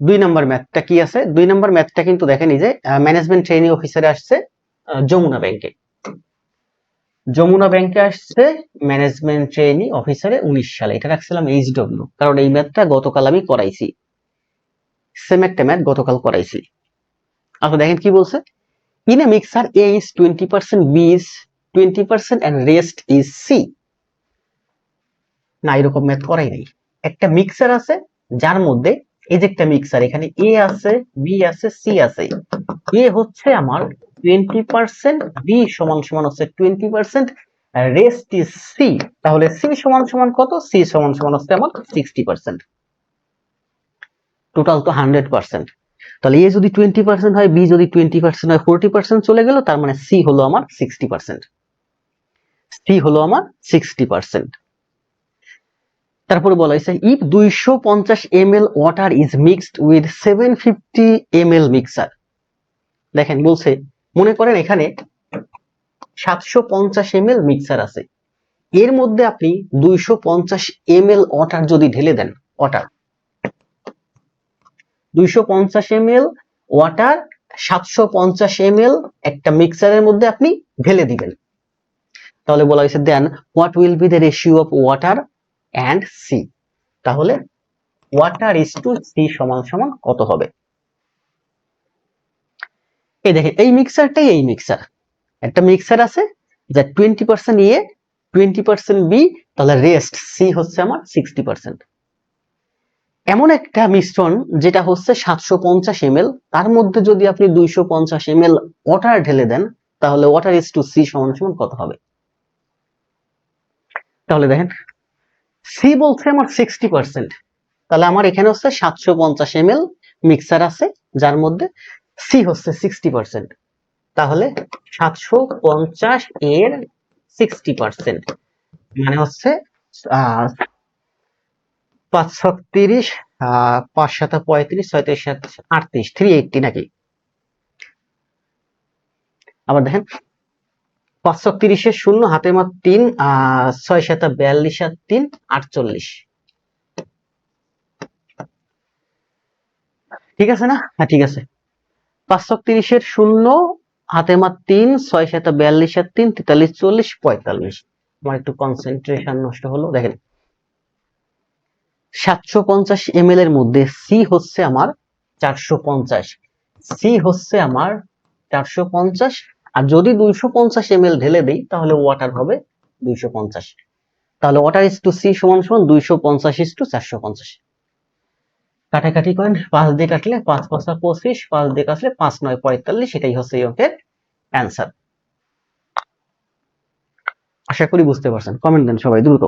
দুই নম্বর ম্যাথটা কি আছে? দুই নম্বর ম্যাথটা কিন্তু দেখেন যে ম্যানেজমেন্ট ট্রেনিং অফিসারে আসছে যমুনা ব্যাংকে যমুনা ব্যাংকে আসছে ম্যানেজমেন্ট ট্রেনিং অফিসারে উনিশ সালে। এটা রাখছিলাম এইচ ডব্লিউ কারণ এই ম্যাথটা গতকাল আমি করাইছি। সেম একটা ম্যাথ গতকাল করাইছি। আপনি দেখেন কি বলছে? In a mixture a is twenty percent B is twenty percent and rest is C না, এরকম ম্যাথ করাই নাই। একটা মিক্সার আছে, যার মধ্যে এই যে একটা মিক্সার এখানে এ আছে বি আছে সি আছে। এ হচ্ছে আমার টোয়েন্টি পার্সেন্ট বি সমান সমান হচ্ছে twenty percent rest is C তাহলে সি সমান সমান কত? সি সমান সমান হচ্ছে আমার সিক্সটি পার্সেন্ট টোটাল তো হান্ড্রেড পার্সেন্ট তাহলে এ যদি টোয়েন্টি পার্সেন্ট হয় বি যদি টোয়েন্টি পার্সেন্ট হয় ফোরটি পার্সেন্ট চলে গেল, তার মানে সি হলো আমার সিক্সটি পার্সেন্ট সি হলো আমার সিক্সটি পার্সেন্ট তারপরে বলা হয়েছে ইফ দুইশো পঞ্চাশ M L water is mixed with seven fifty M L mixture দেখেন, বলছে, মনে করেন এখানে সাতশো পঞ্চাশ এম এল মিক্সার আছে। এর মধ্যে আপনি দুইশো পঞ্চাশ এম এল ওয়াটার যদি ঢেলে দেন ওয়াটার দুইশো পঞ্চাশ এম এল ওয়াটার সাতশো পঞ্চাশ এম এল একটা মিক্সারের মধ্যে আপনি ঢেলে দিবেন। তাহলে বলা হয়েছে then what will be the ratio of water and C তাহলে ওয়াটার ইস টু সি সমান সমান কত হবে? এই দেখেন, এই মিক্সারটাই এই মিক্সার একটা মিক্সার আছে যা টোয়েন্টি পার্সেন্ট ইয়ে টোয়েন্টি পার্সেন্ট বি তাহলে রেস্ট সি হচ্ছে আমার সিক্সটি পার্সেন্ট এমন একটা মিশ্রণ যেটা হচ্ছে সাতশো পঞ্চাশ এম তার মধ্যে যদি আপনি দুইশো পঞ্চাশ এম ওয়াটার ঢেলে দেন, তাহলে ওয়াটার ইস টু সি সমান সমান কত হবে? তাহলে দেখেন সি বলছে আমার সিক্সটি পার্সেন্ট তাহলে আমার এখানে হচ্ছে সাতশো পঞ্চাশ এম মিক্সার আছে, যার মধ্যে সি হচ্ছে সিক্সটি পার্সেন্ট তাহলে সাতশো পঞ্চাশ এর সিক্সটি পার্সেন্ট মানে হচ্ছে পাঁচ ছত্রিশ পাঁচ সাত পঁয়ত্রিশ, ছয়ত্রিশ, সাতত্রিশ, আটত্রিশ থ্রি এইটটি নাকি? আবার দেখেন। পাঁচশো তিরিশের শূন্য, হাতে মার তিন ছয় সাত বিয়াল্লিশ আর তিন, আটচল্লিশ। ঠিক আছে না? হ্যাঁ ঠিক আছে। পাঁচশো তিরিশের শূন্য, হাতে মার তিন, ছয় সাত বিয়াল্লিশ আর তিন, তেতাল্লিশ, চল্লিশ, পঁয়তাল্লিশ। আমার একটু কনসেন্ট্রেশন নষ্ট হলো, দেখেন। সাতশো পঞ্চাশ এম এর মধ্যে সি হচ্ছে আমার চারশো পঞ্চাশ। সি হচ্ছে আমার চারশো পঞ্চাশ আর যদি দুইশো পঞ্চাশ এম ঢেলে দিই, তাহলে ওয়াটার হবে দুইশো পঞ্চাশ। তাহলে ওয়াটার ইস টু সি সমান সমান দুইশো পঞ্চাশ ইস টু চারশো পঞ্চাশ। কাটাকাটি করেন, পাঁচ দিয়ে কাটলে পাঁচ পাঁচটা পঁচিশ, পাঁচ দিয়ে কাটলে পাঁচ নয় পঁয়তাল্লিশ সেটাই হচ্ছে এই অঙ্কের অ্যান্সার আশা করি বুঝতে পারছেন। কমেন্ট দেন সবাই, দ্রুত।